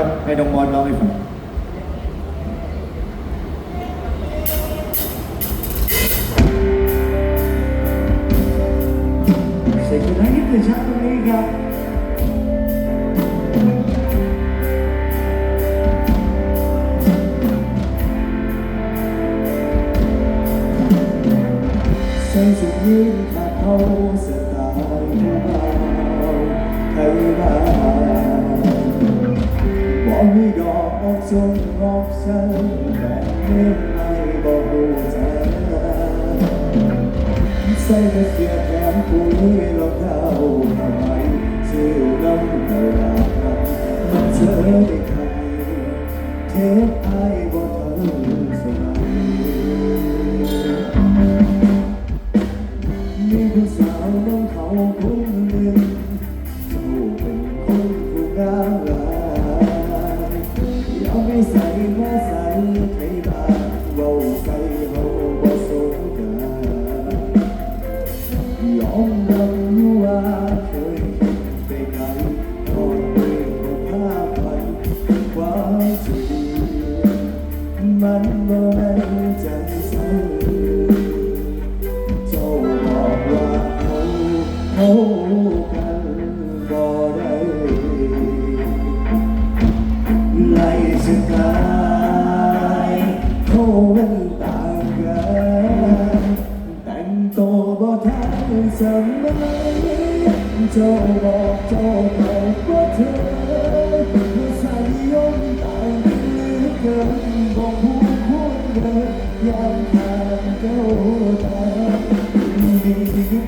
ครับ ให้น้องมอนร้องให้ฟังเสียงคุณให้นิดหนึ่งชักตรงนี้ครับ谁是烟台好色？ จงบอกฉันแบบนี้ให้บอกรู้ใส่เสื้อแขนผู้นี้เราเข้าทำไมชื่อน้ำตาลมันเธอได้ครเทปไอ มันบ่แ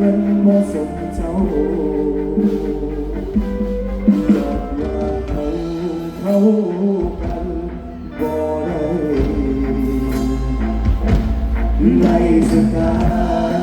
มันบ่สมเจ้าเขาเขากันบ่ได้ในสุดท้าย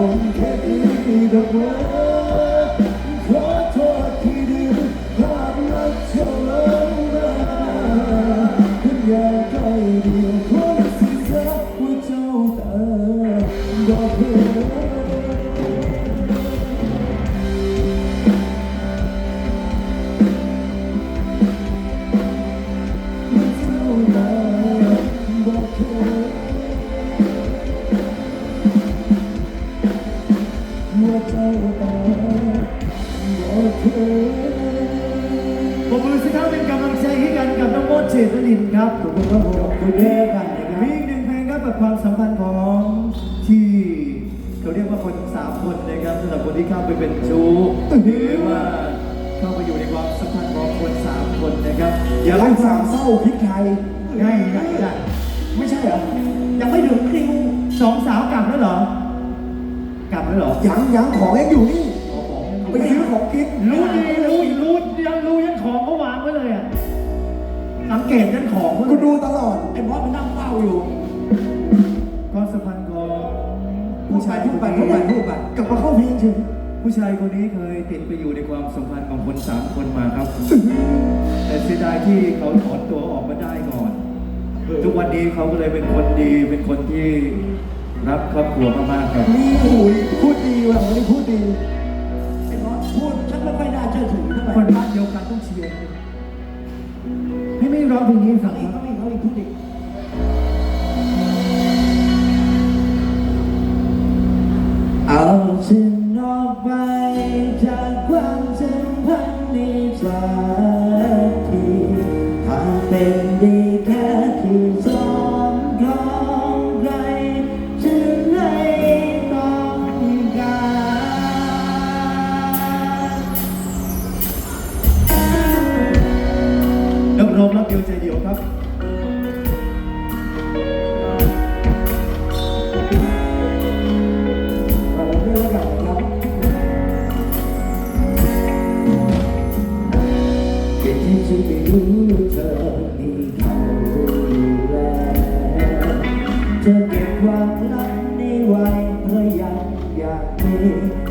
Don't get it away. ปรบมือสิครับเป็นกำลังใจให้กันกับน้องโมดเจตลินครับขอบคุณครับผมคุณแม่กันนะครับมีอีกหนึ่งเพลงครับแบบความสัมพันธ์ของที่เขาเรียกว่าคนสามคนนะครับสำหรับคนที่เข้าไปเป็นชู้หรือว่าเข้าไปอยู่ในความสัมพันธ์ของคนสามคนนะครับอย่าไล่สามเศร้าพริกไทยง่ายง่ายได้ไม่ใช่เหรอยังไม่ถึงคิวสองสาวกลับแล้วเหรอ กลับแล้วเหรอยังยังของยังอยู่นี่ ไปซื้อของกินรู้ดีรู้รู้ยังรู้ยังของเขาวางไว้เลยอะสังเกตยันของกูดูตลอดไอ้บอสมันนั่งเฝ้าอยู่ความสัมพันธ์ของพูดไปพูดไปพูดไปพูดไปกลับมาเข้าเพลงเฉยผู้ชายคนนี้เคยติดไปอยู่ในความสัมพันธ์ของคนสามคนมาครับ แต่เสียดายที่เขาถอนตัวออกมาได้ก่อน ทุกวันนี้เขาก็เลยเป็นคนดีเป็นคนที่รักครอบครัวมากๆครับนี่โอ้ยพูดดีว่ะวันนี้พูดดี ให้ไม่ อ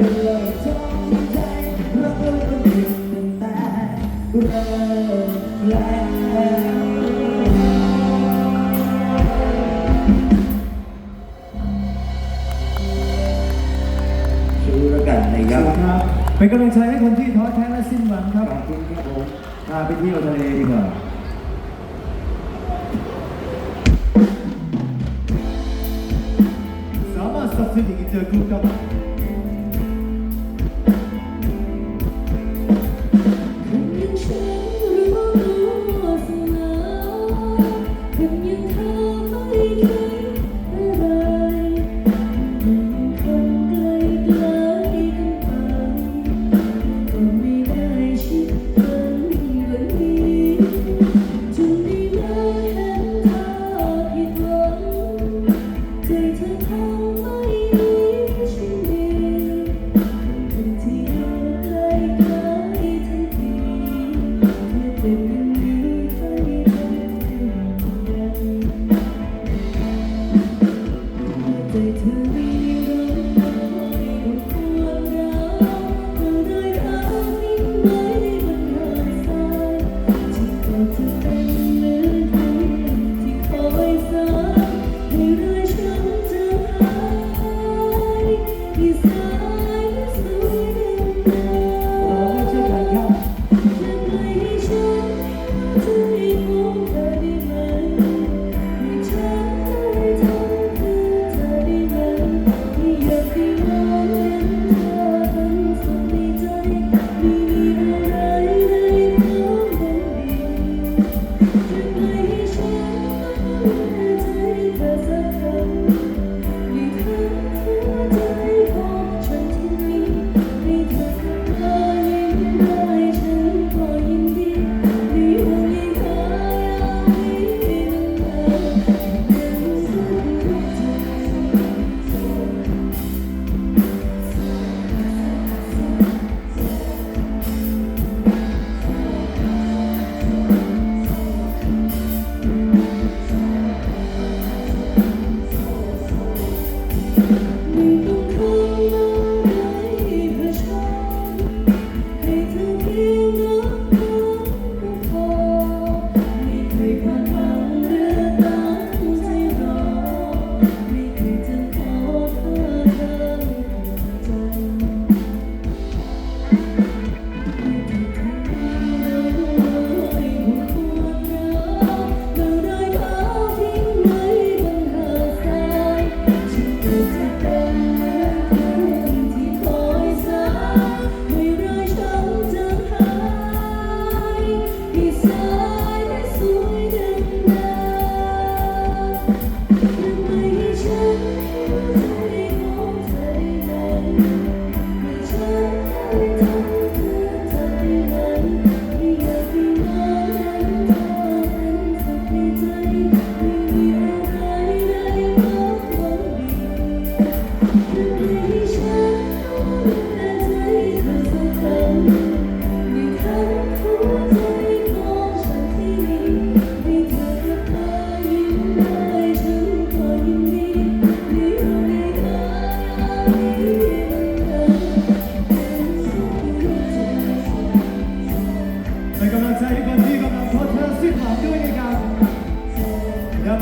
รักเราคนอื่นตั้งแต่เริ่มแล้วชื่อแล้วกันนะคครัรับบเป็นกำลังใจให้คนที่ท้อแท้และสิ้นหวังครับขอบคุณครับผมพาไปเที่ยวทะเลดีกว่าสามารถสซิลิกอินเตอร์กรุ๊ปครับ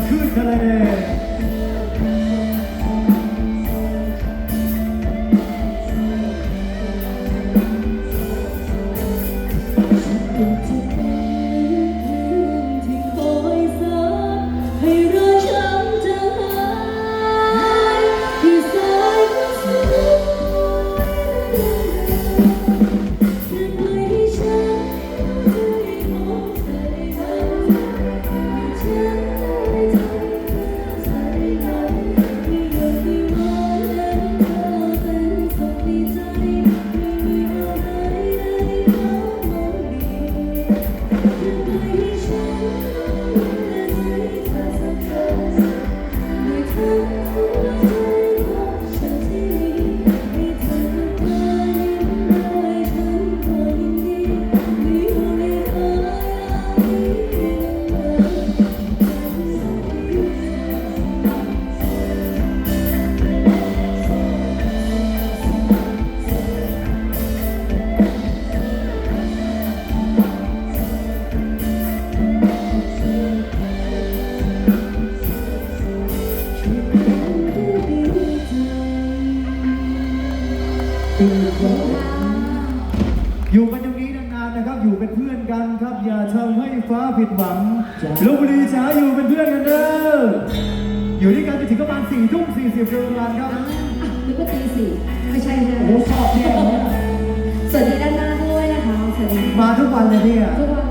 ยังขึ้ สี่ทุ่มสี่สิบโดยประมาณครับรือว่าตีสี่ไม่ใช่นะโอ้โหชอบแน่เลยนะสวัสดีด้านหน้าด้วยนะคะสวัสดีมาทุกวันเลยเนี่ยทุกวัน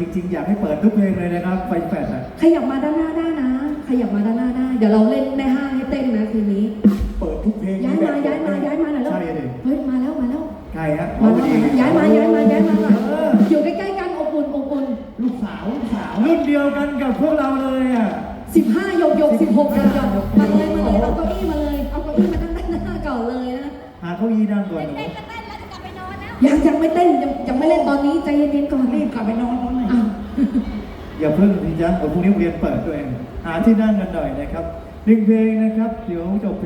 จริง ๆ อยากให้เปิดทุกเพลงเลยนะครับ ไฟแฟดอะขยับมาด้านหน้าได้นะ ขยับมาด้านหน้าได้ เดี๋ยวเราเล่นในห้างให้เต้นนะคืนนี้ เปิดทุกเพลงย้ายมาย้ายมาย้ายมาหน่อยแล้วใช่ดิเฮ้ยมาแล้วมาแล้วใครฮะมาแล้วย้ายมาย้ายมาย้ายมาหน่อยเอออยู่ใกล้ๆกันอบอุ่นอบอุ่นลูกสาวลูกสาวรุ่นเดียวกันกับพวกเราเลยอะสิบห้าหยกหยกสิบหกหยกหยก ยังยังไม่เต้นยังยังไม่เล่นตอนนี้ใจเย็นๆก่อนรีบกลับไปนอนนอนหน่อยอ้าวอย่าเพิ่งสิจ๊ะเดี๋ยวพรุ่งนี้โรงเรียนเปิดตัวเอง หาที่นั่งกันหน่อยนะครับหนึ่งเพลงนะครับ เดี๋ยวจบเพลง